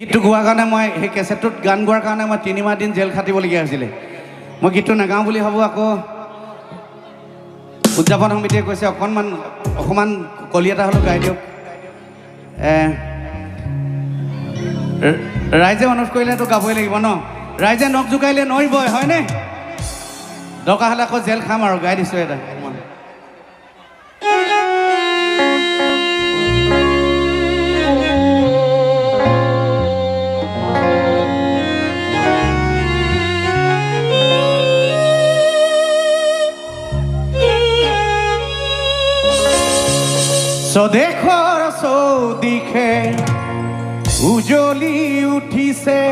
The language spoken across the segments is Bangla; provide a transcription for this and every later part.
গীতটো গোৱাৰ কাৰণে মই সেই কেছেটটোত গান গোৱাৰ কাৰণে মই তিনিমাহ দিন জেল খাটিবলগীয়া হৈছিলে। মই গীতটো নাগাওঁ বুলি ভাবোঁ আকৌ। উদযাপন সমিতিয়ে কৈছে অকণমান অকণমান কলি এটা হ'লেও গাই দিয়ক। ৰাইজে অনুৰোধ কৰিলেতো গাবই লাগিব ন? ৰাইজে নখ জোকাৰিলে নৰিবই হয়নে? দৰকাৰ হ'লে আকৌ জেল খাম আৰু গাই দিছোঁ এটা। স্বদেশৰ চৌদিশে উজলি উঠিছে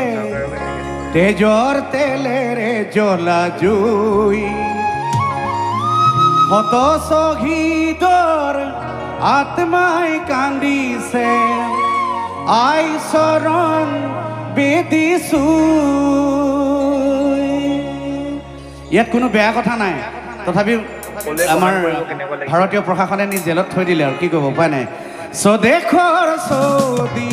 তেজৰ তেলেৰে জ্বলা জুই শত শ্বহীদৰ আত্মাই কান্দিছে আই চৰণ বেদিছো ইয়াত কোনো বেয়া কথা নাই। তথাপিও আমাৰ ভাৰতীয় প্ৰশাসনে নি জেলত থৈ দিলে আৰু কি ক'ব উপায় নাই। স্বদেশৰ চৌদিশে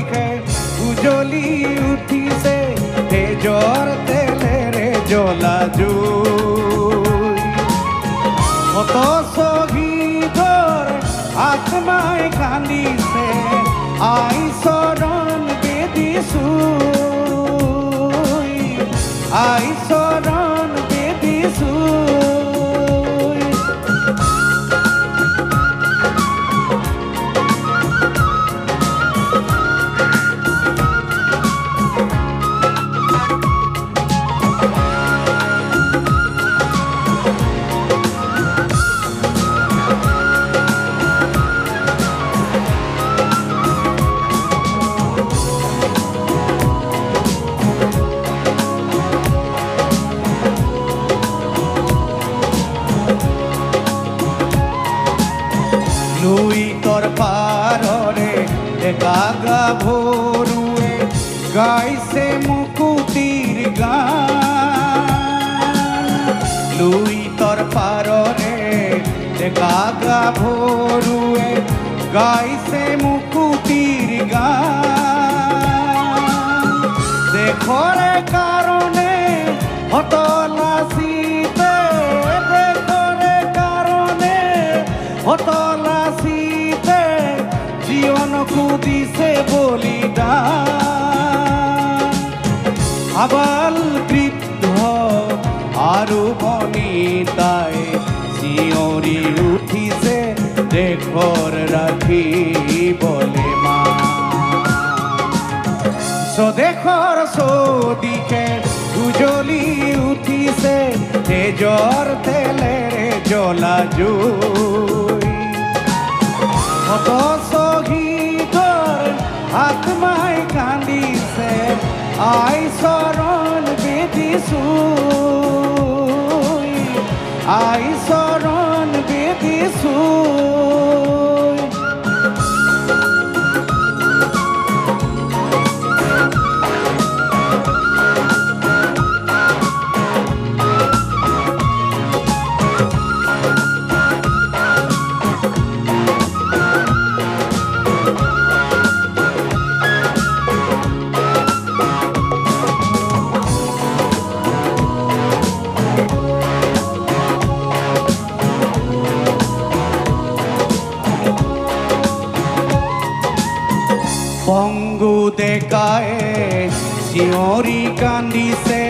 লুইতৰ পাৰৰে ডেকা গাভৰুৱে গাইছে মুকুতিৰ গান। লুইতৰ পাৰৰে ডেকা গাভৰুৱে গাইছে মুকুতিৰ গান। দেশৰে কাৰণে হতলাচিতে দেশৰে কাৰণে হতলাচিতে জীৱনকো দিছে বলিদান আবাল বৃদ্ধ আৰু বনিতাই চিঞৰি উঠিছে দেশৰ ৰাখিবলে মা। স্বদেশৰ চৌদিশে উজলি উঠিছে তেজৰ তেলেৰে জ্বলা জুই। আই চৰণ ডেকায়ে চিঞৰি কান্দিছে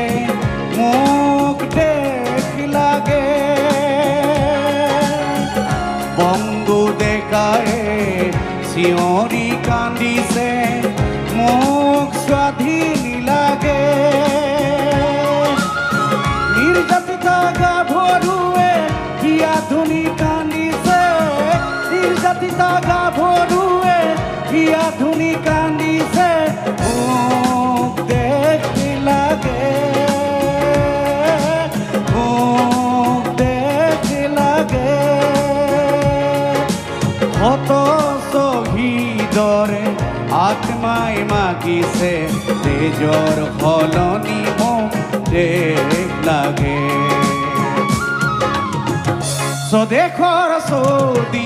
মোক দেখ লাগে। বংগু ডেকায়ে চিঞৰি কান্দিছে মোক স্বাধীন লাগে। নিৰ্যাতিত গাভৰুৱে হিয়া ধুনি কান্দিছে? নিৰ্যাতিত গাভৰুৱে হিয়া ধুনি কান্দিছে আত্মাই মাগিছে তেজৰ সলনি মোক দেশ লাগে। স্বদেশৰ চৌদিশে